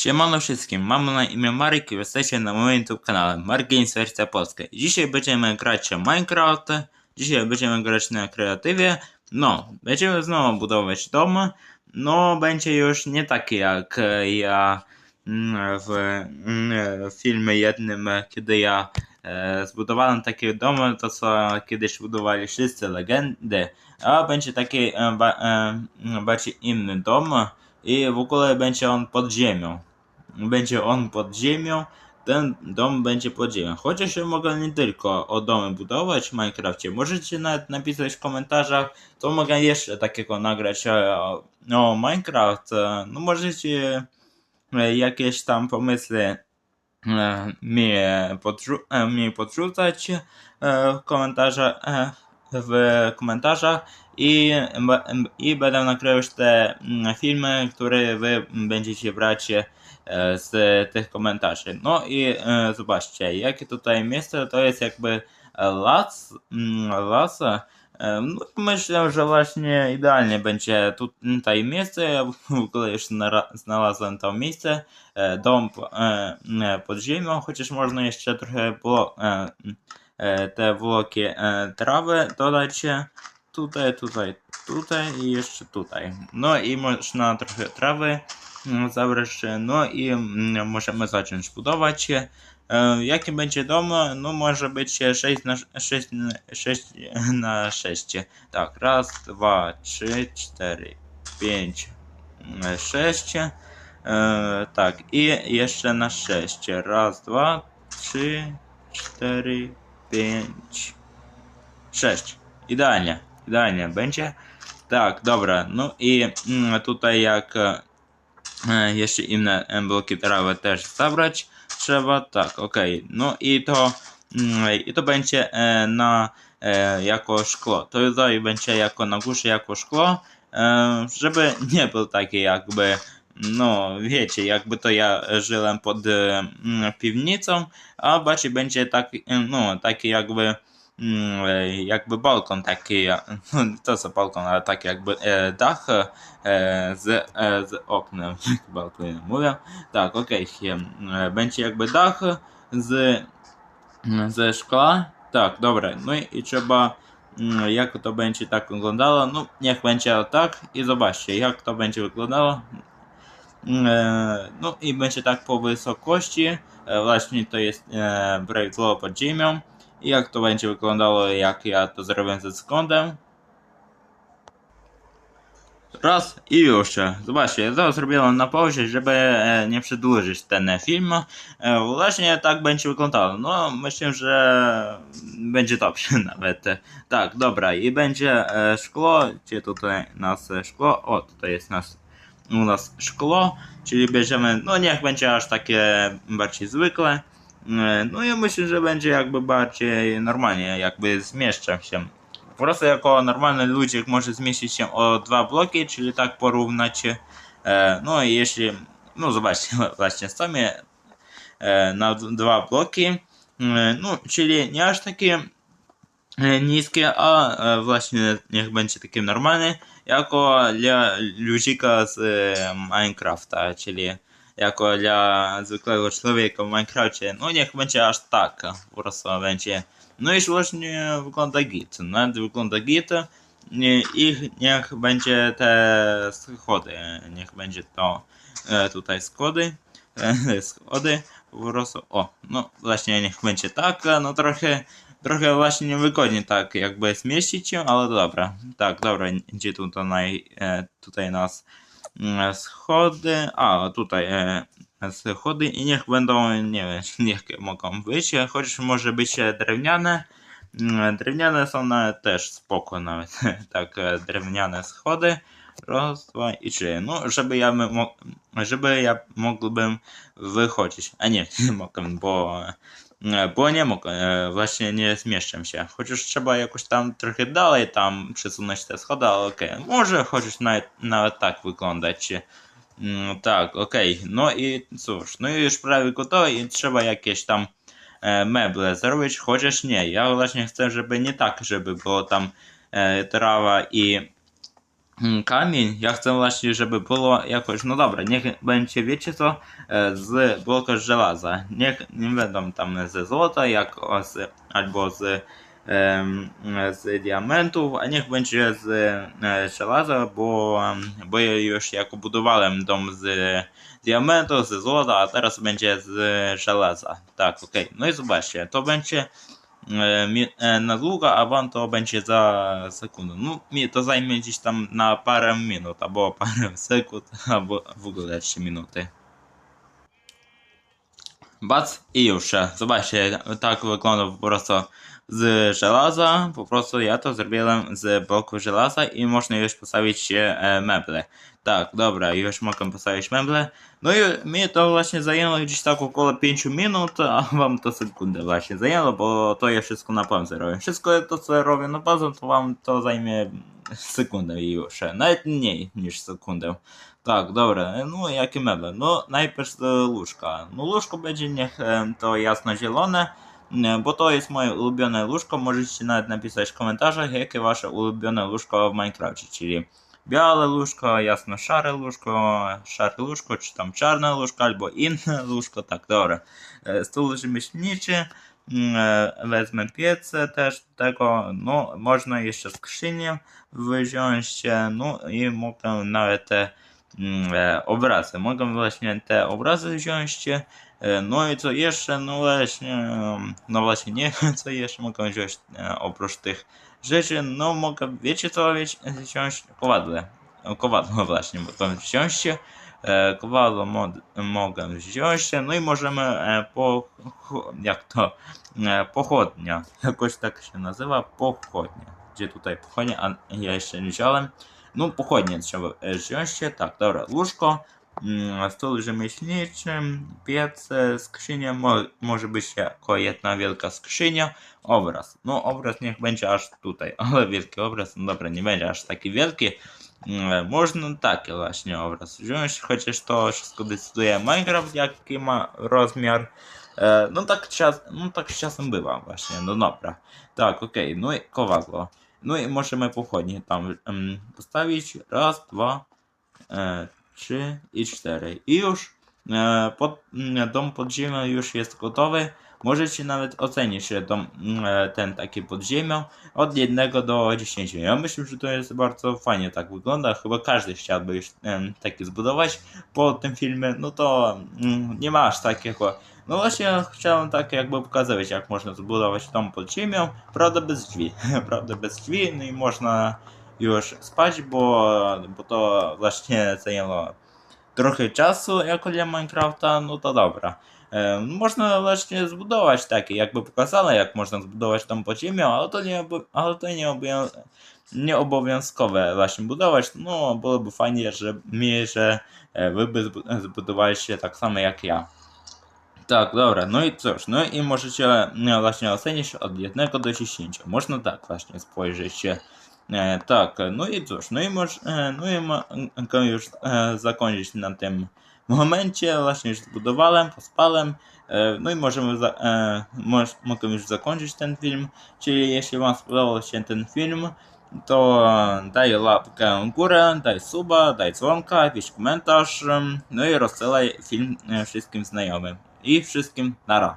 Siemano wszystkim, mam na imię Marek i jesteście na moim YouTube kanale Mark wersja polska. Dzisiaj będziemy grać Minecraft, dzisiaj będziemy grać na kreatywie. No, będziemy znowu budować dom. No, będzie już nie taki jak ja mm, w, mm, w filmie jednym, kiedy ja e, zbudowałem takie domy, to co kiedyś budowali wszyscy legendy, a będzie taki e, ba, e, bardziej inny dom i w ogóle będzie on pod ziemią. Będzie on pod ziemią, ten dom będzie pod ziemią. Chociaż mogę nie tylko o domy budować w Minecrafcie, możecie nawet napisać w komentarzach, to mogę jeszcze takiego nagrać e, o, o Minecraft. E, No możecie e, jakieś tam pomysły mi, podrzu- e, mi podrzucać w komentarzach. W komentarzach i, i będę nagrywać te mm, filmy, które wy będziecie brać z tych komentarzy. No i e, zobaczcie, jakie tutaj miejsce to jest jakby las, mm, e, No, myślę, że właśnie idealnie będzie tutaj miejsce. Ja w ogóle już znalazłem to miejsce. e, Dom po- e, e, pod ziemią, chociaż można jeszcze trochę e, e, te bloki e, trawy dodać e, tutaj, tutaj, tutaj i jeszcze tutaj. No i można trochę trawy mm, zabrać, no i mm, możemy zacząć budować. E, Jaki będzie dom? No może być 6 na 6, 6 na 6. Tak, raz, dwa, trzy, cztery, pięć, sześć. E, tak, i jeszcze na 6. Raz, dwa, trzy, cztery, pięć, sześć. Idealnie, idealnie będzie. Tak, dobra, no i mm, tutaj jak e, jeszcze inne bloki trawy też zabrać trzeba, tak, okej, no i to mm, i to będzie e, na e, jako szkło, to tutaj będzie jako na górze jako szkło, żeby nie był taki jakby no wiecie, jakby to ja żyłem pod mm, piwnicą, a bardziej będzie taki, e, no taki jakby jakby balkon taki, to co balkon, ale taki jakby e, dach e, z, e, z oknem, jak balkon mówię. Tak, okej, e, będzie jakby dach z, ze szkła. Tak, dobra, no i, trzeba mm, jak to będzie tak wyglądało, no niech będzie tak i zobaczcie jak to będzie wyglądało. No i będzie tak po wysokości, właśnie to jest prawidłowo pod ziemią. Jak to będzie wyglądało, jak ja to zrobię ze skądem. Raz i już. Zobaczcie, to zrobiłem na pauzie, żeby e, nie przedłużyć ten film. E, Właśnie tak będzie wyglądało. No, myślę, że będzie dobrze nawet. Tak, dobra, i będzie e, szkło. Gdzie tutaj nas szkło? O, tutaj jest nas, u nas szkło. Czyli bierzemy, no niech będzie aż takie bardziej zwykłe. E, No ja myślę, że będzie jakby bardziej normalnie, jakby zmieszczę się. Po prostu jako normalny ludzie może zmieścić się o dwa bloki, czyli tak porównać. E, no i jeśli, no zobaczcie, właśnie stanie e, na dwa bloki, no czyli nie aż takie niskie, a właśnie niech będzie takie normalne, jako dla ludzika z Minecrafta, czyli jako dla zwykłego człowieka w Minecrafcie, no niech będzie aż tak, po prostu będzie. No i właśnie wygląda git, nawet wygląda git i niech będzie te schody, niech będzie to e, tutaj schody, e, schody, po prostu, o, no właśnie niech będzie tak, no trochę, trochę właśnie niewygodnie tak jakby zmieścić się, ale dobra, tak, dobra, gdzie tutaj, e, tutaj nas schody, a tutaj e, schody i niech będą, nie wiem, niech mogą być, chociaż może być e, drewniane, Mm, drewniane są nawet też spoko nawet, tak, e, drewniane schody, raz, dwa i trzy, no, żeby ja, żeby ja mógłbym wychodzić, a nie, nie mogę, bo, e, bo nie mogę, e, właśnie nie zmieszczę się, chociaż trzeba jakoś tam trochę dalej tam przesunąć te schody, ale okej, może chociaż nawet, nawet tak wyglądać, Mm, tak, okej. No i cóż, no i już prawie gotowe i trzeba jakieś tam e, meble zrobić, chociaż nie. Ja właśnie chcę, żeby nie tak, żeby było tam e, trawa i kamień. Ja chcę właśnie, żeby było jakoś, no dobra, niech będzie, wiecie co, e, z bloka żelaza. Niech nie będą tam ze złota, jak z, albo z, z diamentów, a niech będzie z e, żelaza, bo, bo ja już jako budowałem dom z diamentu, ze złota, a teraz będzie z żelaza. Tak, okej. No i zobaczcie, to będzie e, e, na długo, a wam to będzie za sekundę. No, mi to zajmie gdzieś tam na parę minut, albo parę sekund, albo w ogóle 3 minuty. Bac i już. Zobaczcie, tak wygląda po prostu z żelaza. Po prostu ja to zrobiłem z bloku żelaza i można już postawić e, meble. Tak, dobra, już mogę postawić meble. No i mnie to właśnie zajęło gdzieś tak około 5 minut, a wam to sekundę właśnie zajęło, bo to ja wszystko na pauzie robię. Wszystko to co robię na pauzę, to wam to zajmie sekundę i już. Nawet mniej niż sekundę. Tak, dobra, no jakie meble? No najpierw e, łóżka. No łóżko będzie niech e, to jasno-zielone, e, bo to jest moje ulubione łóżko. Możecie nawet napisać w komentarzach, jakie wasze ulubione łóżko w Minecrafcie, czyli białe łóżko, jasno-szare łóżko, szare łóżko, czy tam czarne łóżko, albo inne łóżko, tak, dobra. E, Stół rzemieślniczy, mm, e, wezmę piecę też do tego, no można jeszcze skrzynię wziąć, e, no mm, e, obrazy, mogę właśnie te obrazy wziąć, e, no i co jeszcze, no właśnie, em, no właśnie nie, co jeszcze mogę wziąć e, oprócz tych rzeczy, no mogę, wiecie co wziąć? Kowadle. Kowadło właśnie mogę wziąć. Kowadło mogę wziąć. No i możemy po... jak to? Pochodnia. Jakoś tak się nazywa. Pochodnia. Gdzie tutaj pochodnia? A ja jeszcze nie wziąłem. No trzeba e, wziąć. Tak, dobra. Łóżko. mm, Stół rzemieślniczy, piec, skrzynia, mo, może być jako jedna wielka skrzynia, obraz. No obraz niech będzie aż tutaj, ale wielki obraz, no dobra, nie będzie aż taki wielki. Mm, Można taki właśnie obraz wziąć, chociaż to wszystko decyduje Minecraft, jaki ma rozmiar. E, No tak, czas, no tak czasem bywa właśnie, no dobra. Tak, okej, no i kowadło. No i możemy pochodnie tam postawić. Raz, dwa, e, trzy i cztery. I już e, pod, mm, dom pod ziemią już jest gotowy. Możecie nawet ocenić dom, mm, e, ten taki pod ziemią od 1 do 10. Ja myślę, że to jest bardzo fajnie tak wygląda. Chyba każdy chciałby już taki zbudować po tym filmie. No to mm, nie ma aż takiego. No właśnie chciałem tak jakby pokazać, jak można zbudować dom pod ziemią. Prawda bez drzwi. Prawda bez drzwi. No i można już spać, bo, bo to właśnie zajęło trochę czasu jako dla Minecrafta, no to dobra. Można właśnie zbudować takie, jakby pokazane, jak można zbudować tam pod ziemią, ale to nie, ale to nie, obowią- nie obowiązkowe właśnie budować. No, byłoby fajnie, że mi, że e, wy by zbu- zbudowaliście tak samo jak ja. Tak, dobra, no i cóż, no i możecie no, właśnie ocenić od 1 do 10. Można tak właśnie spojrzeć. E, tak, no i cóż, no i, moż, e, no i mogę już e, zakończyć na tym momencie. Właśnie już zbudowałem, pospałem. E, no i możemy, za, e, moż, mogę już zakończyć ten film. Czyli jeśli Wam spodobał się ten film, to e, daj łapkę w górę, daj suba, daj dzwonka, pisz komentarz, no i rozsyłaj film e, wszystkim znajomym. I wszystkim nara.